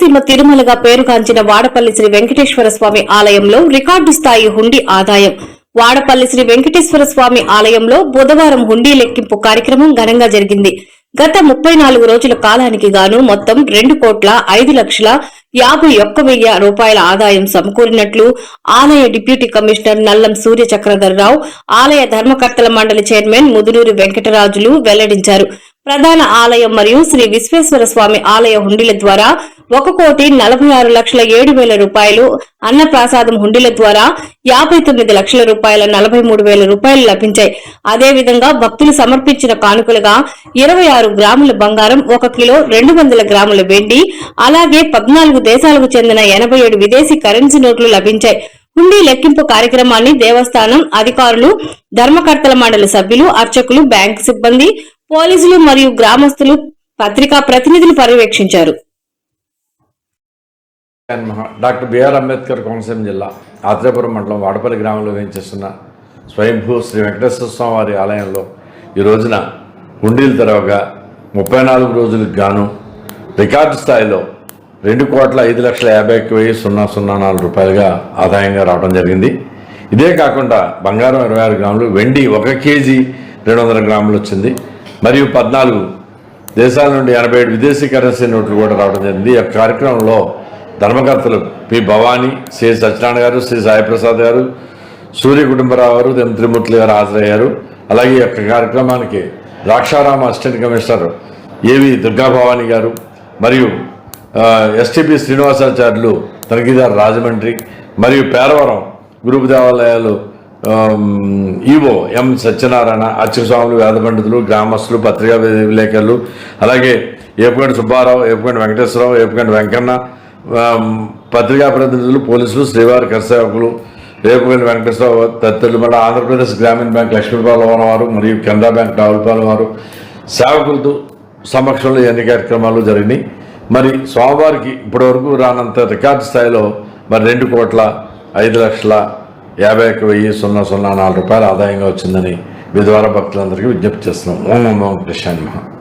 కోనసీమ తిరుమలగా పేరుగాంచిన వాడపల్లి శ్రీ వెంకటేశ్వర స్వామి ఆలయంలో రికార్డు స్థాయి హుండీ ఆదాయం. వాడపల్లి శ్రీ వెంకటేశ్వర స్వామి ఆలయంలో బుధవారం హుండీ లెక్కింపు కార్యక్రమం ఘనంగా జరిగింది. గత ముప్పై నాలుగు రోజుల కాలానికి గాను మొత్తం రెండు కోట్ల ఐదు లక్షల యాభై ఒక్క వెయ్యి రూపాయల ఆదాయం సమకూరినట్లు ఆలయ డిప్యూటీ కమిషనర్ నల్లం సూర్య చక్రధర్రావు ఆలయ ధర్మకర్తల మండలి చైర్మన్ ముదునూరి వెంకటరాజులు వెల్లడించారు. ప్రధాన ఆలయం మరియు శ్రీ విశ్వేశ్వర స్వామి ఆలయ హుండీల ద్వారా ఒక కోటి నలభై ఆరు లక్షల ఏడు వేల రూపాయలు అన్నప్రసాదం హుండీల ద్వారా యాభై తొమ్మిది లక్షల రూపాయల నలభై మూడు వేల రూపాయలు లభించాయి. అదేవిధంగా భక్తులు సమర్పించిన కానుకలుగా ఇరవై ఆరు గ్రాముల బంగారం ఒక కిలో రెండు వందల గ్రాముల వెండి అలాగే పద్నాలుగు దేశాలకు చెందిన ఎనభై ఏడు విదేశీ కరెన్సీ నోట్లు లభించాయి. హుండీ లెక్కింపు కార్యక్రమాన్ని దేవస్థానం అధికారులు ధర్మకర్తల మండలి సభ్యులు అర్చకులు బ్యాంకు సిబ్బంది పోలీసులు మరియు గ్రామస్తులు పత్రికా ప్రతినిధులు పర్యవేక్షించారు. డాక్టర్ బిఆర్ అంబేద్కర్ కోనసీమ జిల్లా ఆత్రేపురం మండలం వాడపల్లి గ్రామంలో వేయించేస్తున్న స్వయంభూ శ్రీ వెంకటేశ్వర స్వామి వారి ఆలయంలో ఈ రోజున హుండీలు తెరవగా ముప్పై నాలుగు రోజులకు గాను రికార్డు స్థాయిలో రెండు కోట్ల ఐదు లక్షల యాభై వెయ్యి సున్నా సున్నా నాలుగు రూపాయలుగా ఆదాయంగా రావడం జరిగింది. ఇదే కాకుండా బంగారం ఇరవై ఆరు గ్రాములు వెండి ఒక కేజీ రెండు వందల గ్రాములు వచ్చింది. మరియు పద్నాలుగు దేశాల నుండి ఎనభై ఏడు విదేశీ కరెన్సీ నోట్లు కూడా రావడం జరిగింది. ఈ కార్యక్రమంలో ధర్మకర్తలు పి భవానీ శ్రీ సత్యనారాయణ గారు శ్రీ సాయిప్రసాద్ గారు సూర్య కుటుంబరావు గారు త్రిమూర్తులు గారు హాజరయ్యారు. అలాగే ఈ యొక్క కార్యక్రమానికి ద్రాక్షారామ అసిస్టెంట్ కమిషనర్ ఏవి దుర్గాభవాని గారు మరియు ఎస్టీపీ శ్రీనివాసాచార్యులు తనిఖీదారు రాజమండ్రి మరియు పేరవరం గ్రూప్ దేవాలయాలు ఈవో ఎం సత్యనారాయణ అర్చకస్వాములు వేద పండితులు గ్రామస్తులు పత్రికా విలేకరులు అలాగే ఏపుగంటి సుబ్బారావు ఏపుగంటి వెంకటేశ్వరరావు ఏపుగంటి వెంకన్న పత్రికా ప్రతినిధులు పోలీసులు శ్రీవారి కరసేవకులు రేపుగల్లి వెంకటేశ్వరరావు తదితరులు మళ్ళీ ఆంధ్రప్రదేశ్ గ్రామీణ బ్యాంక్ లక్ష్మీపాలవరం వారు మరియు కెనరా బ్యాంక్ రావులపాలెం వారు సేవకులతో సమక్షంలో ఎన్ని కార్యక్రమాలు జరిగినాయి. మరి స్వామివారికి ఇప్పటివరకు రానంత రికార్డు స్థాయిలో మరి రెండు కోట్ల ఐదు లక్షల యాభై ఒక్క వెయ్యి సున్నా సున్నా నాలుగు రూపాయల ఆదాయంగా వచ్చిందని మీ భక్తులందరికీ విజ్ఞప్తి చేస్తున్నాం. ఓం ఓం కృష్ణాని మహా